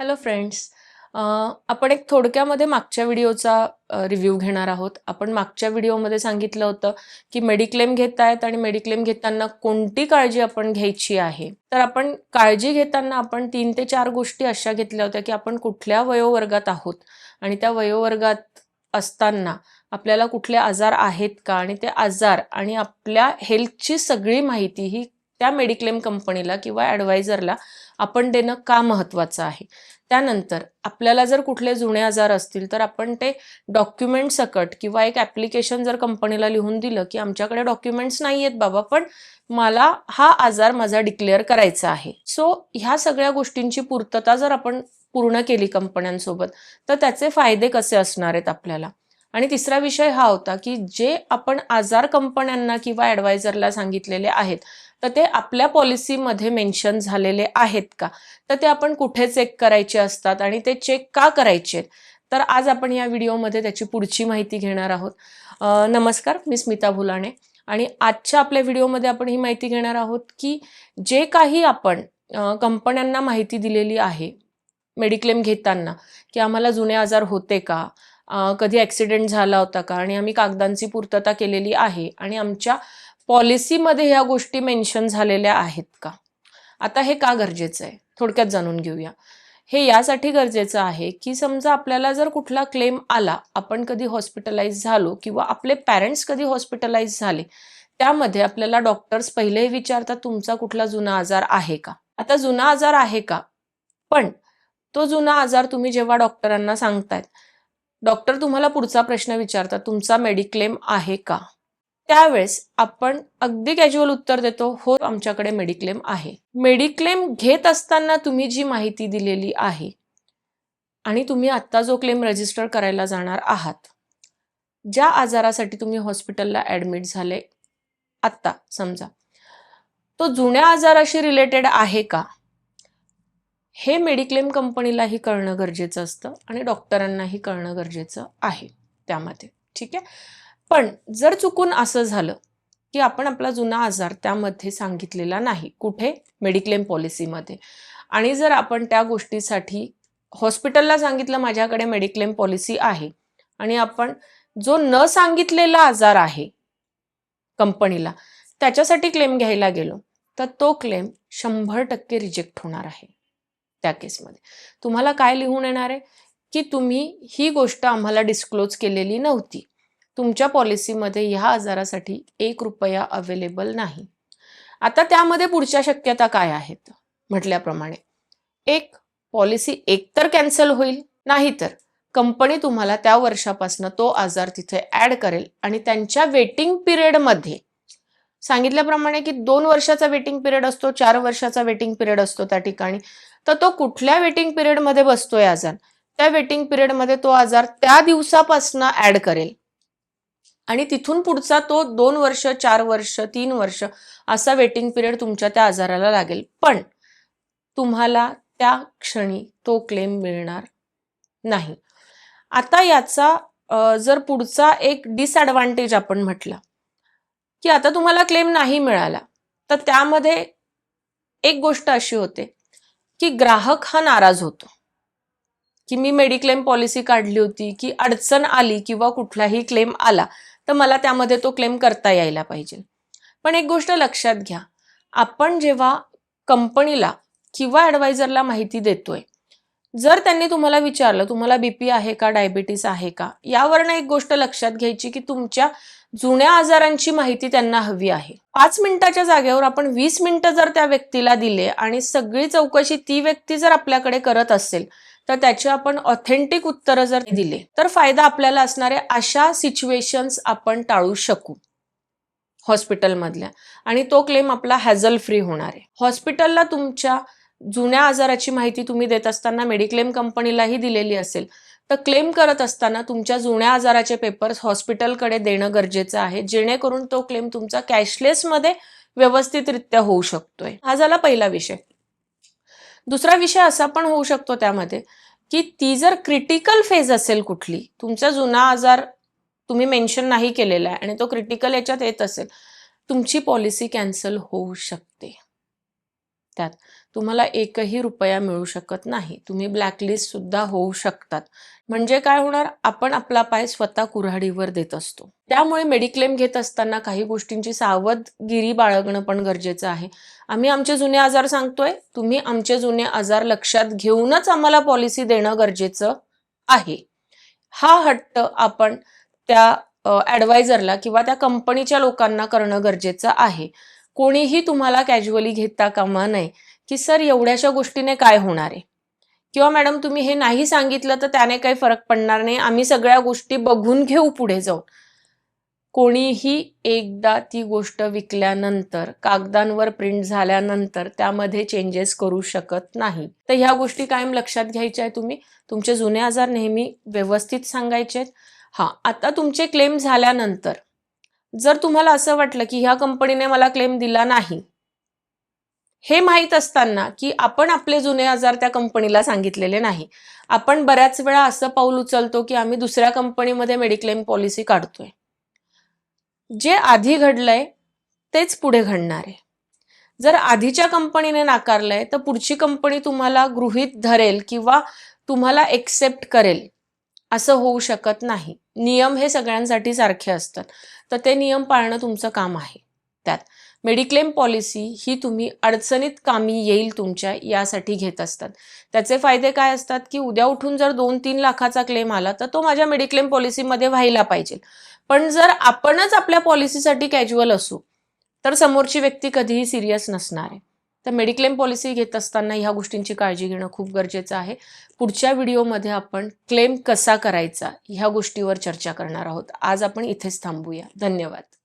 Hello friends आपण एक थोडक्यामध्ये मागच्या व्हिडिओचा रिव्ह्यू घेणार आहोत. आपण मागच्या व्हिडिओमध्ये सांगितलं होतं की मेडिक्लेम घेत आहेत आणि मेडिक्लेम घेताना कोणती काळजी आपण घ्यायची आहे? तर आपण काळजी घेताना आपण तीन ते चार गोष्टी अशा घेतल्या होत्या की आपण कुठल्या वयोवर्गात आहोत? आणि त्या वयोवर्गात असताना आपल्याला कुठले आजार आहेत का? आणि ते आजार आणि आपल्या हेल्थची सगळी माहिती ही त्या मेडिक्लेम कंपनीला किंवा ॲडवायझरला आपण देणं का महत्त्वाचं आहे? त्यानंतर आपल्याला जर कुठले जुने आजार असतील तर आपण ते डॉक्युमेंट सकट किंवा एक ॲप्लिकेशन जर कंपनीला लिहून दिलं की आमच्याकडे डॉक्युमेंट्स नाही आहेत बाबा पण मला हा आजार माझा डिक्लेअर करायचा आहे. सो ह्या सगळ्या गोष्टींची पूर्तता जर आपण पूर्ण केली कंपन्यांसोबत तर त्याचे फायदे कसे असणार आहेत आपल्याला? आणि तिसरा विषय हा होता की जे आपण आजार कंपन्यांना किंवा ॲडवायझरला सांगितलेले आहेत तर ते आपल्या पॉलिसीमध्ये मेन्शन झालेले आहेत का? तर ते आपण कुठे चेक करायचे असतात आणि ते चेक का करायचे आहेत? तर आज आपण या व्हिडिओमध्ये त्याची पुढची माहिती घेणार आहोत. नमस्कार मी स्मिता भुलाणे आणि आजच्या आपल्या व्हिडिओमध्ये आपण ही माहिती घेणार आहोत की जे काही आपण कंपन्यांना माहिती दिलेली आहे मेडिक्लेम घेताना की आम्हाला जुने आजार होते का? कधी ॲक्सिडेंट झाला होता का? आणि आम्ही कागदांची पूर्तता केलेली आहे. आणि आमच्या पॉलिसीमध्ये ह्या गोष्टी मेन्शन झालेल्या आहेत का? आता हे का गरजेचं आहे? थोडक्यात जाणून घेऊया. हे यासाठी गरजेचं आहे की समजा आपल्याला जर कुठला क्लेम आला आपण कधी हॉस्पिटलाइज झालो किंवा आपले पॅरेंट्स कधी हॉस्पिटलाइज झाले त्यामध्ये आपल्याला डॉक्टर्स पहिलेही विचारतात तुमचा कुठला जुना आजार आहे का? आता जुना आजार आहे का? पण तो जुना आजार तुम्ही जेव्हा डॉक्टरांना सांगतायत डॉक्टर तुम्हाला पुढचा प्रश्न विचारतात तुमचा मेडिक्लेम आहे का? त्यावेळेस आपण अगदी कॅज्युअल उत्तर देतो हो आमच्याकडे मेडिक्लेम आहे. मेडिक्लेम घेत असताना तुम्ही जी माहिती दिलेली आहे आणि तुम्ही आत्ता जो क्लेम रजिस्टर करायला जाणार आहात ज्या आजारासाठी तुम्ही हॉस्पिटलला ॲडमिट झाले आत्ता समजा. तो जुन्या आजाराशी रिलेटेड आहे का? हे मेडिक्लेम कंपनीलाही कळणं गरजेचं असतं आणि डॉक्टरांनाही कळणं गरजेचं आहे त्यामध्ये. ठीक आहे? पण जर चुकून असं झालं की आपण आपला जुना आजार त्यामध्ये सांगितलेला नाही कुठे? मेडिक्लेम पॉलिसीमध्ये. आणि जर आपण त्या गोष्टीसाठी हॉस्पिटलला सांगितलं माझ्याकडे मेडिक्लेम पॉलिसी आहे. आणि आपण जो न सांगितलेला आजार आहे कंपनीला त्याच्यासाठी क्लेम घ्यायला गेलो तर तो क्लेम शंभर टक्के रिजेक्ट होणार आहे. त्या केसमध्ये. तुम्हाला काय लिहून येणार आहे? की तुम्ही ही गोष्ट आम्हाला डिस्क्लोज केलेली नव्हती. तुमच्या पॉलिसीमध्ये ह्या आजारासाठी एक रुपया अवेलेबल नाही. आता त्यामध्ये पुढच्या शक्यता काय आहेत? म्हटल्याप्रमाणे एक पॉलिसी एकतर कॅन्सल होईल नाहीतर कंपनी तुम्हाला त्या वर्षापासून तो आजार तिथे ॲड करेल आणि त्यांच्या वेटिंग पिरियडमध्ये सांगितल्याप्रमाणे की दोन वर्षाचा वेटिंग पिरियड असतो चार वर्षाचा वेटिंग पिरियड असतो त्या ठिकाणी. तर तो कुठल्या वेटिंग पिरियडमध्ये बसतोय आजार त्या वेटिंग पिरियडमध्ये तो आजार त्या दिवसापासून ॲड करेल. आणि तिथून पुढचा तो दोन वर्ष चार वर्ष तीन वर्ष असा वेटिंग पिरियड तुमच्या त्या आजाराला लागेल. पण तुम्हाला त्या क्षणी तो क्लेम मिळणार नाही. आता याचा जर पुढचा एक डिसॲडव्हान्टेज आपण म्हटला की आता तुम्हाला क्लेम नाही मिळाला तर त्यामध्ये एक गोष्ट अशी होते की ग्राहक हा नाराज होतो. की मी मेडिक्लेम पॉलिसी काढली होती की अडचण आली किंवा कुठलाही क्लेम आला तर मला त्यामध्ये तो क्लेम करता यायला पाहिजे. पण एक गोष्ट लक्षात घ्या. आपण जेव्हा कंपनीला किंवा ॲडवायझरला माहिती देतोय जर त्यांनी तुम्हाला विचारलं तुम्हाला बीपी आहे का डायबिटीस आहे का? यावरनं एक गोष्ट लक्षात घ्यायची की तुमच्या जुन्या आजारांची माहिती त्यांना हवी आहे. पाच मिनिटाच्या जागेवर आपण वीस मिनिटं जर त्या व्यक्तीला दिले आणि सगळी चौकशी ती व्यक्ती जर आपल्याकडे करत असेल तर त्याची आपण ऑथेंटिक उत्तरं जर दिले तर फायदा आपल्याला असणारे अशा सिच्युएशन्स आपण टाळू शकू. हॉस्पिटलमधल्या. आणि तो क्लेम आपला हॅझल फ्री होणार आहे. हॉस्पिटलला तुमच्या जुन्या आजाराची माहिती तुम्ही देत असताना मेडिक्लेम कंपनीलाही दिलेली असेल तर क्लेम करत असताना तुमच्या जुन्या आजाराचे पेपर्स हॉस्पिटलकडे देणं गरजेचं आहे जेणेकरून तो क्लेम तुमचा कॅशलेसमध्ये व्यवस्थितरित्या होऊ शकतोय. हा झाला पहिला विषय. दुसरा विषय असा पण होऊ शकतो त्यामध्ये की ती जर क्रिटिकल फेज असेल कुठली तुमचा जुना आजार तुम्ही मेन्शन नाही केलेला आहे आणि तो क्रिटिकल याच्यात येत असेल तुमची पॉलिसी कॅन्सल होऊ शकते. त्यात तुम्हाला एकही रुपया मिळू शकत नाही. तुम्ही ब्लॅकलिस्ट सुद्धा होऊ शकतात. म्हणजे काय होणार? आपण आपला पाय स्वतः कुऱ्हाडीवर देत असतो. त्यामुळे मेडिक्लेम घेत असताना काही गोष्टींची सावधगिरी बाळगणं पण गरजेचं आहे. आम्ही आमचे जुने आजार सांगतोय. तुम्ही आमचे जुने आजार लक्षात घेऊनच आम्हाला पॉलिसी देणं गरजेचं आहे. हा हट्ट आपण त्या ॲडवायझरला किंवा त्या कंपनीच्या लोकांना करणं गरजेचं आहे. कोणीही तुम्हाला कॅज्युअली घेता कामा नये. की सर एवढ्याशा गोष्टीने काय होणार आहे? किंवा मॅडम तुम्ही हे नाही सांगितलं तर त्याने काही फरक पडणार नाही. आम्ही सगळ्या गोष्टी बघून घेऊ पुढे जाऊन. कोणीही एकदा ती गोष्ट विकल्यानंतर कागदांवर प्रिंट झाल्यानंतर त्यामध्ये चेंजेस करू शकत नाही. तर ह्या गोष्टी कायम लक्षात घ्यायच्या आहे तुम्ही. तुमचे जुने आजार नेहमी व्यवस्थित सांगायचे आहेत. हां आता तुमचे क्लेम झाल्यानंतर जर तुम्हाला असं वाटलं की ह्या कंपनीने मला क्लेम दिला नाही हे माहीत असताना की आपण आपले जुने आजार त्या कंपनीला सांगितलेले नाही. आपण बऱ्याच वेळा असं पाऊल उचलतो की आम्ही दुसऱ्या कंपनीमध्ये मेडिक्लेम पॉलिसी काढतोय. जे आधी घडलंय तेच पुढे घडणार आहे. जर आधीच्या कंपनीने नाकारलंय तर पुढची कंपनी तुम्हाला गृहित धरेल किंवा तुम्हाला एक्सेप्ट करेल. असं होऊ शकत नाही. नियम हे सगळ्यांसाठी सारखे असतात. तर ते नियम पाळणं तुमचं काम आहे. त्यात मेडिक्लेम पॉलिसी ही तुम्ही अडचणीत कामी येईल तुमच्या यासाठी घेत असतात. त्याचे फायदे काय असतात की उद्या उठून जर दोन तीन लाखाचा क्लेम आला तर तो माझ्या मेडिक्लेम पॉलिसीमध्ये व्हायला पाहिजे. पण जर आपणच आपल्या पॉलिसीसाठी कॅज्युअल असू तर समोरची व्यक्ती कधीही सिरियस नसणार आहे. तर मेडिक्लेम पॉलिसी घेत असताना ह्या गोष्टींची काळजी घेणं खूप गरजेचं आहे. पुढच्या व्हिडिओमध्ये आपण क्लेम कसा करायचा ह्या गोष्टीवर चर्चा करणार आहोत. आज आपण इथेच थांबूया. धन्यवाद.